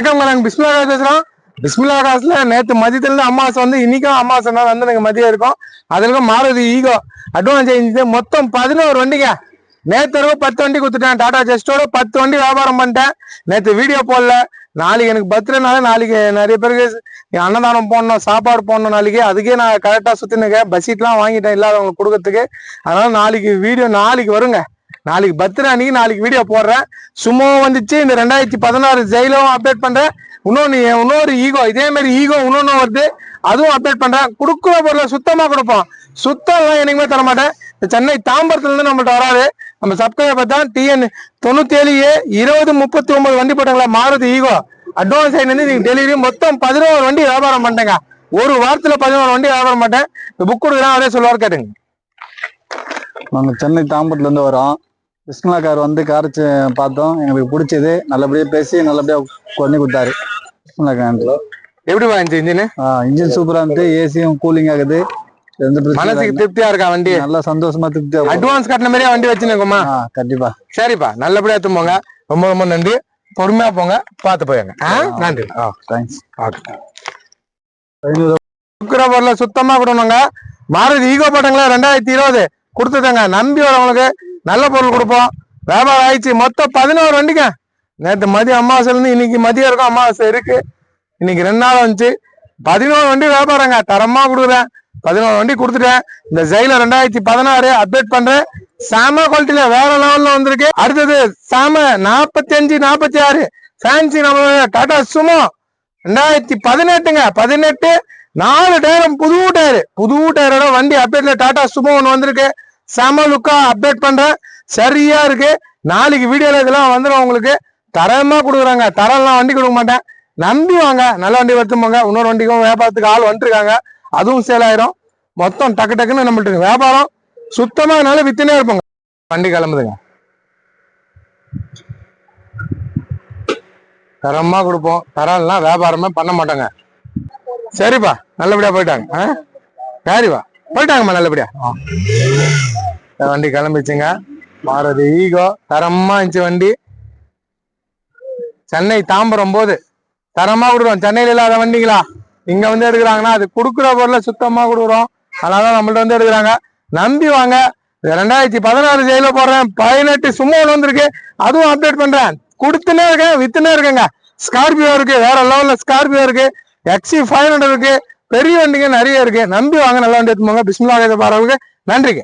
வணக்கம் நாங்க பிஸ்மிலா காசு பேசுறோம். பிஸ்மிலா காசுல நேத்து மதியத்துல இருந்து வந்து இன்னைக்கும் அமாவாசை நாள் வந்து நாங்கள் மதியம் இருக்கும். அதுல மாறுதி ஈகோ. அட்வான்ஸ் ஏஜென்சி மொத்தம் பதினோரு வண்டிங்க. நேத்து வரைக்கும் பத்து வண்டி கொடுத்துட்டேன். டாடா ஜெஸ்டோட பத்து வண்டி வியாபாரம் பண்ணிட்டேன். நேத்து வீடியோ போடல. நாளைக்கு எனக்கு பர்த்டேனால நாளைக்கு நிறைய பேருக்கு அன்னதானம் போடணும் சாப்பாடு போடணும் நாளைக்கு. அதுக்கே நான் கரெக்டா சுத்தினுக்கேன் பஸ்ஸீட்லாம் வாங்கிட்டேன் இல்லாதவங்களுக்கு கொடுக்கறதுக்கு. அதனால நாளைக்கு வீடியோ நாளைக்கு வருங்க. நாளைக்கு பர்த்டே அன்னைக்கு நாளைக்கு வீடியோ போடுறேன். சும்மா வந்துச்சு இந்த ரெண்டாயிரத்தி பதினாறு ஜெயிலும் அப்டேட் பண்றேன். இன்னொன்னு இன்னொரு ஈகோ இதே மாதிரி ஈகோ இன்னொன்னு வருது. அதுவும் அப்டேட் பண்றேன். கொடுக்குற பொருளை சுத்தமா கொடுப்போம். சுத்தம் எல்லாம் என்னைக்குமே தர மாட்டேன். இந்த சென்னை தாம்பரத்துல இருந்து நம்மள்ட்ட வராது நம்ம சப்ஸ்கிரைபர் தான் டிஎன் தொண்ணூத்தி ஏழு ஏ இருபது முப்பத்தி ஒன்பது வண்டி போட்டாங்களா மாறுது ஈகோ அட்வான்ஸ் சைட்ல நீங்கள் நீங்க டெலிவரி மொத்தம் பதினோரு வண்டி வியாபாரம் பண்ணிட்டேங்க. ஒரு வாரத்துல பதினோரு வண்டி வியாபாரம் பண்ணேன் புக் கொடுக்குறேன் அவரே சொல்லுவார் கேட்டுங்க. நாங்கள் சென்னை தாம்பரத்துலேருந்து வரோம். பிஸ்மிலா கார் வந்து கார் பார்த்தோம். எங்களுக்கு பிடிச்சது. நல்லபடியா பேசி நல்லபடியா பண்ணி கொடுத்தாரு. பிஸ்மிலா கார் எப்படி வாங்கிச்சு இன்ஜின் இன்ஜின் சூப்பரா இருந்துச்சு. ஏசியும் கூலிங் ஆகுது மனசுக்கு. திருப்தியா இருக்கா வண்டி? நல்லா சந்தோஷமா திருப்தியா. அட்வான்ஸ் கட்டின மாதிரியே வண்டி வச்சுருக்கோமா கண்டிப்பா. சரிப்பா. நல்லபடியா எடுத்து போங்க ரொம்ப ரொம்ப நன்றி. பொறுமையா போங்க. பார்த்து போயாங்க ஆ, நன்றி. ஆ தேங்க்ஸ் ஓகே சுக்கிர பொருளை சுத்தமா கொடுணுங்க மாருதி ஈகோ போட்டங்களா ரெண்டாயிரத்தி இருபது கொடுத்துட்டாங்க. நம்பி வரவங்களுக்கு நல்ல பொருள் கொடுப்போம். வியாபாரம் ஆயிடுச்சு. மொத்தம் பதினோரு வண்டிங்க. நேற்று மதியம் அமாவாசைல இருந்து இன்னைக்கு மதியம் இருக்கும் அமாவாசை இருக்கு. இன்னைக்கு ரெண்டு நாள் வந்துச்சு. பதினோரு வண்டி வியாபாரங்க. தரமா கொடுக்குறேன். பதினோரு வண்டி கொடுத்துட்டேன். இந்த ஜெயில ரெண்டாயிரத்தி பதினாறு அப்டேட் பண்றேன். சாம குவாலிட்டியில வேற லெவல்ல வந்திருக்கு. அடுத்தது சாம நாற்பத்தி அஞ்சு நாற்பத்தி ஆறு ஃபேன்சி நம்ம டாடா சுமோ ரெண்டாயிரத்தி பதினெட்டுங்க. பதினெட்டு நாலு டயரும் புது டயரு. புது டயரோட வண்டி அப்டேட்ல டாடா சுமோ ஒன்று வந்திருக்கு. செம லுக்கா அப்டேட் பண்றேன். சரியா இருக்கு. நாளைக்கு வீடியோல இதெல்லாம் வந்துடும் உங்களுக்கு. தரமா கொடுக்குறாங்க. தரம்லாம் வண்டி கொடுக்க மாட்டேன். நம்பி வாங்க. நல்ல வண்டி வருத்து போங்க. இன்னொரு வண்டிக்கும் வியாபாரத்துக்கு ஆள் வந்துருக்காங்க. அதுவும் சேல் ஆயிரும். மொத்தம் டக்கு டக்குன்னு நம்மள்ட்ட வியாபாரம் சுத்தமா நல்ல வித்துனே இருப்போங்க. வண்டி கிளம்புதுங்க. தரமா கொடுப்போம். தரம்லாம் வியாபாரமே பண்ண மாட்டாங்க. சரிப்பா. நல்லபடியா போயிட்டாங்க. ஆ? சரிப்பா. போயிட்டாங்கம்மா நல்லபடியா? வண்டி கிளம்பிச்சுங்க. மாறுது ஈகோ தரமா இருந்துச்சு வண்டி. சென்னை தாம்பரம் போது. தரமா கொடுக்குறோம் சென்னையில இல்லாத வண்டிங்களா? இங்க வந்து எடுக்கிறாங்கன்னா அது கொடுக்குற பொருளை சுத்தமா கொடுக்குறோம். அதனாலதான் நம்மள்ட்ட வந்து எடுக்கிறாங்க. நம்பி வாங்க. ரெண்டாயிரத்தி பதினாறு ஜெயில போடுறேன். பதினெட்டு சும்மா ஒன்று வந்திருக்கு. அதுவும் அப்டேட் பண்றேன். கொடுத்துனே இருக்கேன் வித்துனே இருக்கேங்க. ஸ்கார்பியோ இருக்கு. வேற லெவல்ல ஸ்கார்பியோ இருக்கு. எக்ஸி ஃபைவ் ஹண்ட்ரட் இருக்கு. பெரிய வண்டிங்க நிறைய இருக்கு. நம்பி வாங்க நல்ல வண்டி எடுத்துமாங்க பிஸ்மிலா பாருங்க நன்றிங்க.